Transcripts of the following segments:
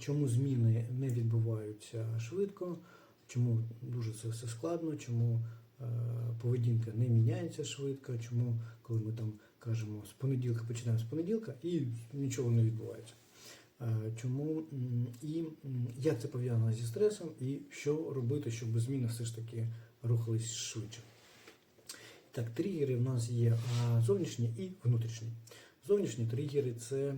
чому зміни не відбуваються швидко, чому дуже це все складно, чому е, поведінка не міняється швидко, чому, коли ми там кажемо з понеділка, починаємо з понеділка і нічого не відбувається. Е, Чому і як це пов'язано зі стресом, і що робити, щоб зміни все ж таки рухались швидше. Так, тригери в нас є зовнішні і внутрішні. Зовнішні тригери це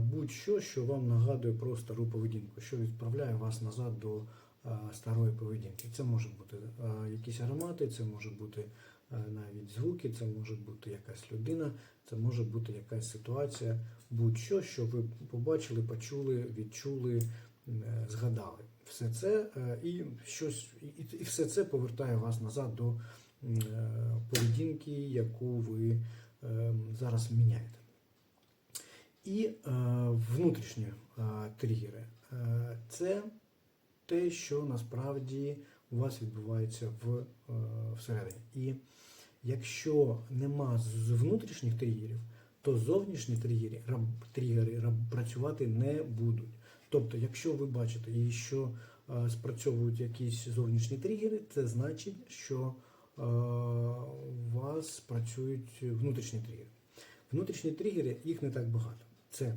будь-що, що вам нагадує про стару поведінку, що відправляє вас назад до е, старої поведінки. Це може бути е, якісь аромати, це може бути е, навіть звуки, це може бути якась людина, це може бути якась ситуація, будь-що, що ви побачили, почули, відчули, е, згадали. Все це е, і щось, і, все це повертає вас назад до е, поведінки, яку ви е, зараз міняєте. І е, внутрішні е, тригери е, це те, що насправді у вас відбувається в, всередині. І якщо нема з внутрішніх тригерів, то зовнішні тригери, тригери працювати не будуть. Тобто, якщо ви бачите, що спрацьовують якісь зовнішні тригери, це значить, що у вас працюють внутрішні тригери. Внутрішні тригери, їх не так багато. Це,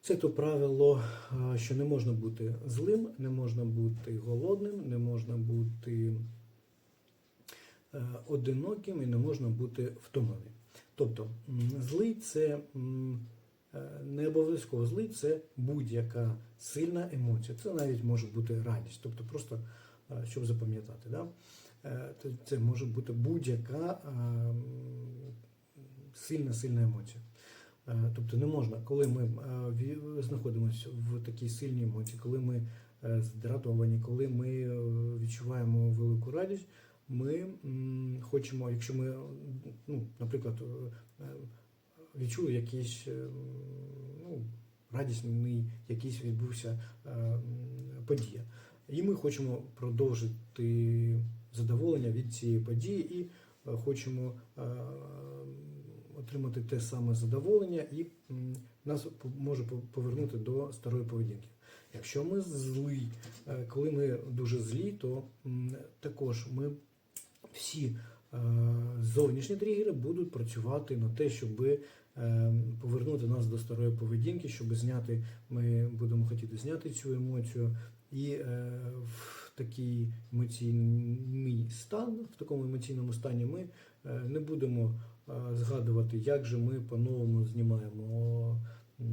це то правило, що не можна бути злим, не можна бути голодним, не можна бути е, одиноким і не можна бути втомленим. Тобто злий це е, не обов'язково злий, це будь-яка сильна емоція. Це навіть може бути радість, тобто просто е, щоб запам'ятати. Да? Це може бути будь-яка сильна сильна емоція. Е, Тобто не можна, коли ми е, знаходимося в такій сильній емоції, коли ми е, здратовані, коли ми відчуваємо велику радість, ми хочемо, якщо ми, ну, наприклад, відчули якийсь ну, радісний, якийсь відбувся подія. І ми хочемо продовжити задоволення від цієї події і хочемо отримати те саме задоволення, і нас може по- повернути до старої поведінки. Якщо ми злі, е, коли ми дуже злі, то також ми всі е, зовнішні тригери будуть працювати на те, щоб е, повернути нас до старої поведінки, щоб зняти, ми будемо хотіти зняти цю емоцію. І е, в такий емоційний стан, в такому емоційному стані ми е, не будемо згадувати, як же ми по-новому знімаємо е,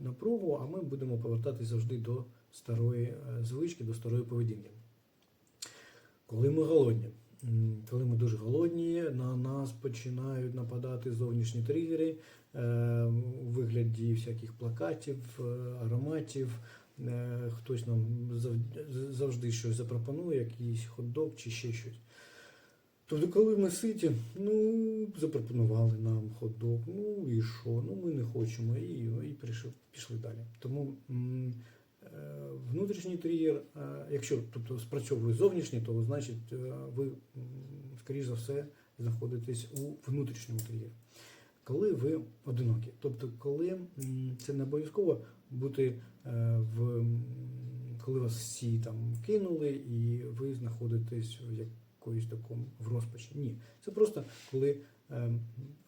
напругу, а ми будемо повертатись завжди до старої е, звички, до старої поведінки. Коли ми голодні, коли ми дуже голодні, на нас починають нападати зовнішні тригери е, у вигляді всяких плакатів, е, ароматів. Е, Хтось нам завжди щось запропонує, якийсь хот-дог чи ще щось. Тобто, коли ми ситі, ну, запропонували нам хот-дог, ну і що? Ну ми не хочемо, і, і пішли, пішли далі. Тому е, внутрішній тригер, е, якщо тобто, спрацьовує зовнішній, то значить е, ви, скоріш за все, знаходитесь у внутрішньому тригері. Коли ви одинокі, тобто, коли це не обов'язково бути е, в коли вас всі там кинули, і ви знаходитесь в якоїсь такому в розпачі. Ні, це просто коли е,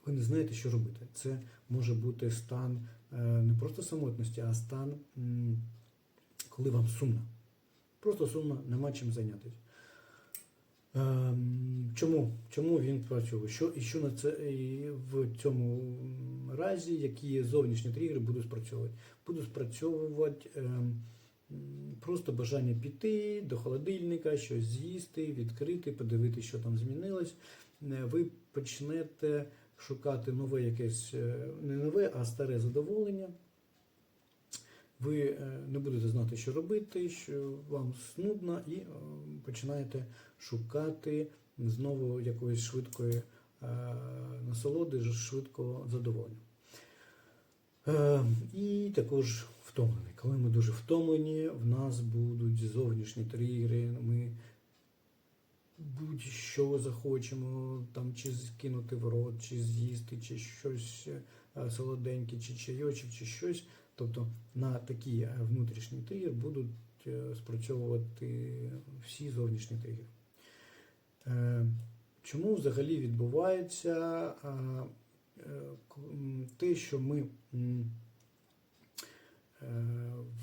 ви не знаєте, що робити. Це може бути стан е, не просто самотності, а стан, коли вам сумно. Просто сумно, нема чим зайнятися. Ем, Чому? Чому він працює? Що і що на це і в цьому разі, які зовнішні тригери будуть спрацьовувати? Будуть спрацьовувати ем, просто бажання піти до холодильника, щось з'їсти, відкрити, подивитися, що там змінилось. Е, Ви почнете шукати нове якесь, е, не нове, а старе задоволення. Ви е, не будете знати, що робити, що вам снудно, і починаєте шукати знову якоїсь швидкої насолоди, швидкого задоволення. І також втомлений. Коли ми дуже втомлені, в нас будуть зовнішні тригери, ми будь-що захочемо, там чи кинути в рот, чи з'їсти, чи щось е, солоденьке, чи чайочок, чи щось. Тобто на такий е, внутрішній тригер будуть е, спрацьовувати всі зовнішні тригери. Чому взагалі відбувається те, що ми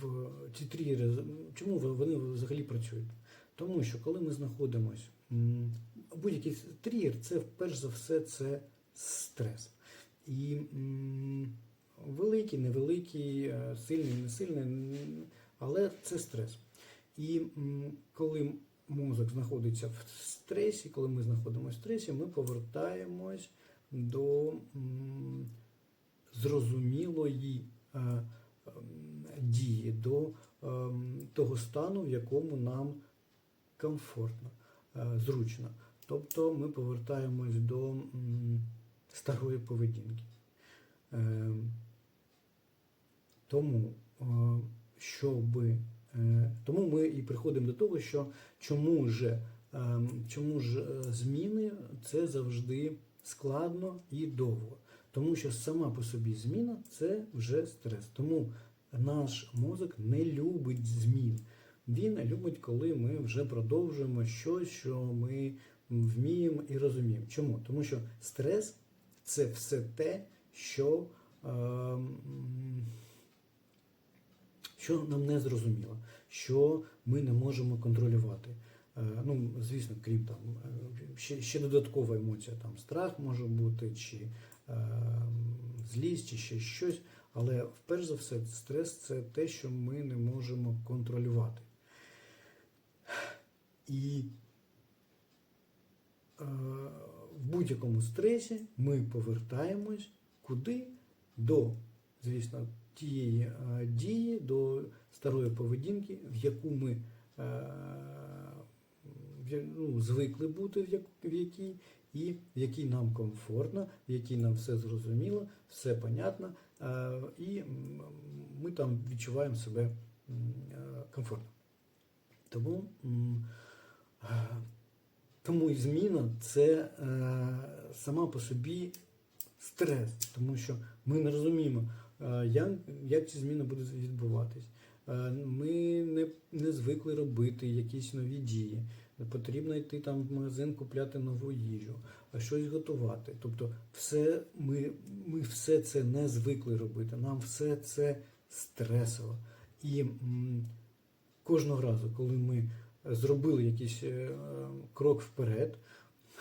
в ці тригери, чому вони взагалі працюють? Тому що коли ми знаходимося, будь-який тригер, це перш за все це стрес. І великий, невеликий, е, сильний, не сильний, але це стрес. І коли мозок знаходиться в стресі, коли ми знаходимося в стресі, ми повертаємось до зрозумілої е, дії, до ем, того стану, в якому нам комфортно, е, зручно. Тобто ми повертаємось до старої поведінки. Е, Тому, е, щоби, е, тому ми і приходимо до того, що чому ж, е, чому ж зміни це завжди складно і довго. Тому що сама по собі зміна це вже стрес. Тому наш мозок не любить змін. Він любить, коли ми вже продовжуємо щось, що ми вміємо і розуміємо. Чому? Тому що стрес це все те, що, е, що нам не зрозуміло, що ми не можемо контролювати. Е, Ну, звісно, крім там е, ще, ще додаткова емоція, там страх може бути, чи е, злість, чи ще щось. Але вперше за все, стрес це те, що ми не можемо контролювати. І е, в будь-якому стресі ми повертаємось куди? До, звісно, тієї е, дії, до старої поведінки, в яку ми е, ну, звикли бути, в якій, і в якій нам комфортно, в якій нам все зрозуміло, все понятно, е, і ми там відчуваємо себе е, комфортно. Тому, е, тому і зміна це сама по собі стрес, тому що ми не розуміємо, як, ці зміни будуть відбуватись. Ми не, не звикли робити якісь нові дії. Потрібно йти там в магазин, купляти нову їжу, а щось готувати. Тобто, все, ми, ми все це не звикли робити. Нам все це стресово. І м, кожного разу, коли ми зробили якийсь е, крок вперед,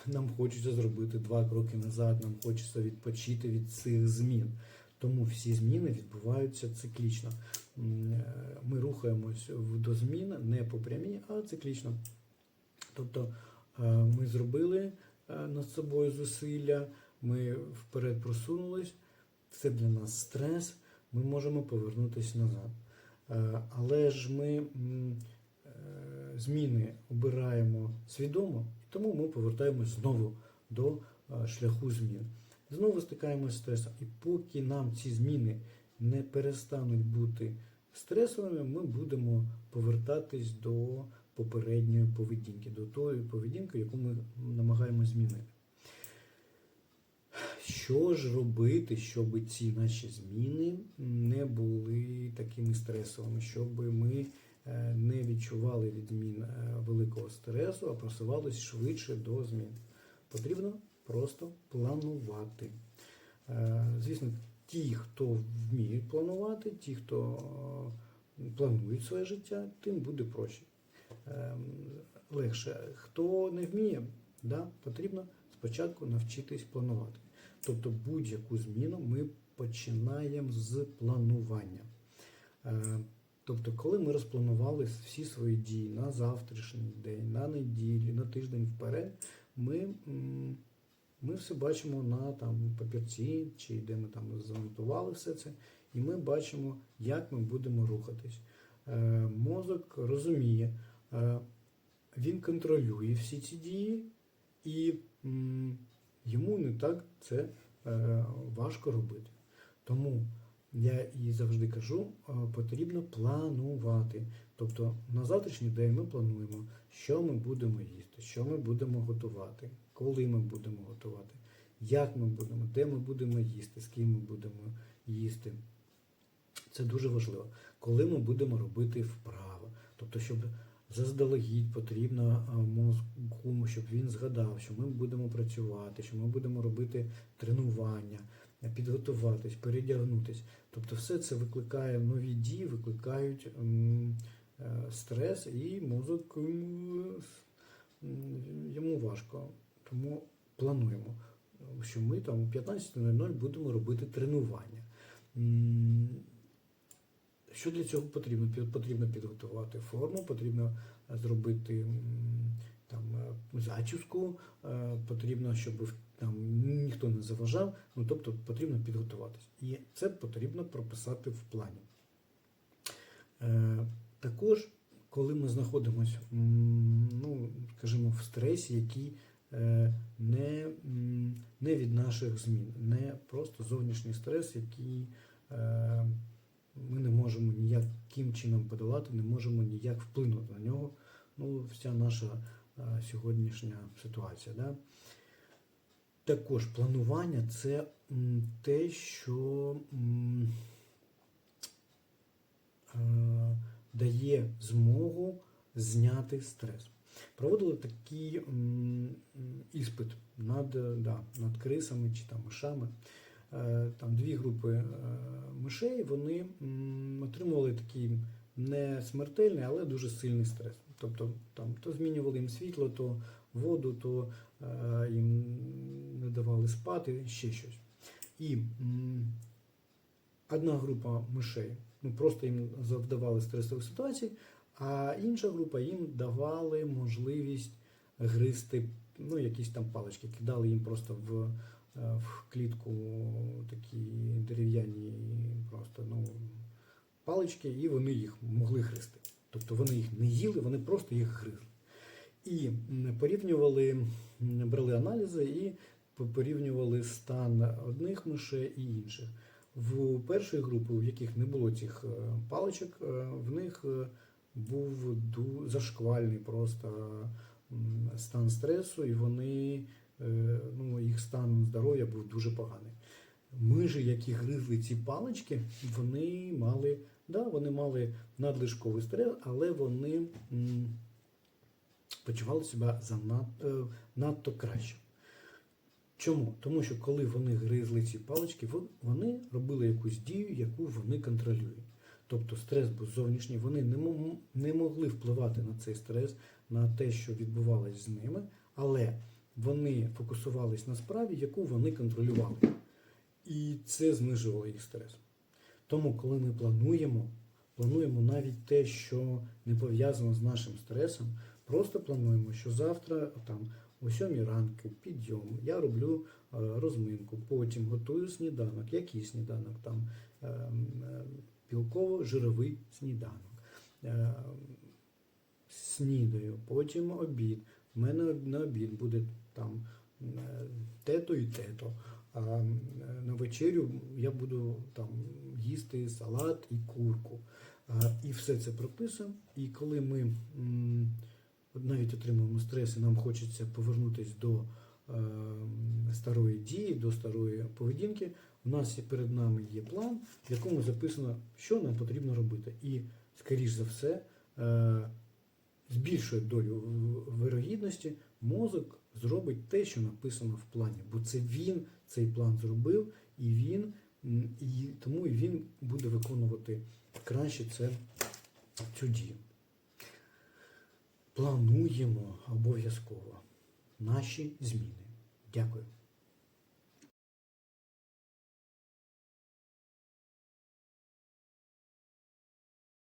нам хочеться зробити два кроки назад, нам хочеться відпочити від цих змін. Тому всі зміни відбуваються циклічно. Е, Ми рухаємось до змін не по прямій, а циклічно. Тобто е, ми зробили е, над собою зусилля, ми вперед просунулись, це для нас стрес, ми можемо повернутися назад. Е, Але ж ми зміни обираємо свідомо, тому ми повертаємось знову до шляху змін. Знову стикаємося з стресом. І поки нам ці зміни не перестануть бути стресовими, ми будемо повертатись до попередньої поведінки, до тої поведінки, яку ми намагаємося змінити. Що ж робити, щоб ці наші зміни не були такими стресовими, щоб ми е, не відчували від змін е, великого стресу, а просувалися швидше до змін? Потрібно просто планувати. Е, Звісно, ті, хто вміють планувати, ті, хто планують своє життя, тим буде проще. Ем, Легше. Хто не вміє, да, потрібно спочатку навчитись планувати. Тобто будь-яку зміну ми починаємо з планування. Е, Тобто, коли ми розпланували всі свої дії на завтрашній день, на неділю, на тиждень вперед, ми, ми все бачимо на там, папірці, чи де ми там занотували все це, і ми бачимо, як ми будемо рухатись. Е, Мозок розуміє, він контролює всі ці дії, і йому не так це е, важко робити. Тому я і завжди кажу, е, потрібно планувати. Тобто на завтрашній день ми плануємо, що ми будемо їсти, що ми будемо готувати, коли ми будемо готувати, як ми будемо, де ми будемо їсти, з ким ми будемо їсти. Це дуже важливо, коли ми будемо робити вправо. Тобто, щоб заздалегідь потрібно мозку, щоб він згадав, що ми будемо працювати, що ми будемо робити тренування, підготуватись, передягнутись. Тобто, все це викликає нові дії, викликають е, стрес, і мозок йому важко. Тому плануємо, що ми там о 15.00 будемо робити тренування. Що для цього потрібно? Потрібно підготувати форму, потрібно е, зробити там е, зачіску, е, потрібно, щоб там ніхто не заважав. Ну тобто потрібно підготуватись. І це потрібно прописати в плані. Також, коли ми знаходимося, ну, скажімо, в стресі, який не, не від наших змін, не просто зовнішній стрес, який ми не можемо ніяким чином подолати, не можемо ніяк вплинути на нього. Ну, вся наша е, сьогоднішня ситуація. Да? Також планування це м, те, що м, е, дає змогу зняти стрес. Проводили такий м, іспит над, да, над крисами чи там мишами. Е, Там дві групи е, мишей, вони отримували такий не смертельний, але дуже сильний стрес. Тобто там то змінювали їм світло, то воду, то е, їм не давали спати, ще щось. І одна група мишей ну, просто їм завдавали стресових ситуацій, а інша група їм давали можливість гризти ну, якісь там палички, кидали їм просто в, в клітку такі дерев'яні просто ну, палички, і вони їх могли гризти. Тобто вони їх не їли, вони просто їх гризли. І порівнювали, брали аналізи і порівнювали стан одних мишей і інших. В першої групи, в яких не було цих е, паличок, е, в них е, був зашквальний просто стан стресу, і вони, е, ну, їх стан здоров'я був дуже поганий. Мижі, які гризли ці палички, вони мали, да, вони мали надлишковий стрес, але вони м, почували себе занад, е, надто краще. Чому? Тому що коли вони гризли ці палички, вони робили якусь дію, яку вони контролюють. Тобто стрес був зовнішній, вони не, мо- не могли впливати на цей стрес, на те, що відбувалось з ними, але вони фокусувались на справі, яку вони контролювали. І це знижувало їх стрес. Тому, коли ми плануємо, плануємо навіть те, що не пов'язано з нашим стресом, просто плануємо, що завтра там о 7 ранку підйом, я роблю е, розминку, потім готую сніданок. Який сніданок? Там е, е, білково-жировий сніданок. Е, снідаю, потім обід. У мене на обід буде там е, тето і тето. А е, на вечерю я буду там їсти салат і курку. І все це прописуємо. І коли ми навіть отримуємо стрес, і нам хочеться повернутися до е, старої дії, до старої поведінки, у нас перед нами є план, в якому записано, що нам потрібно робити. І, скоріш за все, з більшою долею в- вирогідності мозок зробить те, що написано в плані. Бо це він цей план зробив, і він і тому і він буде виконувати краще це цю дію. Плануємо обов'язково наші зміни. Дякую.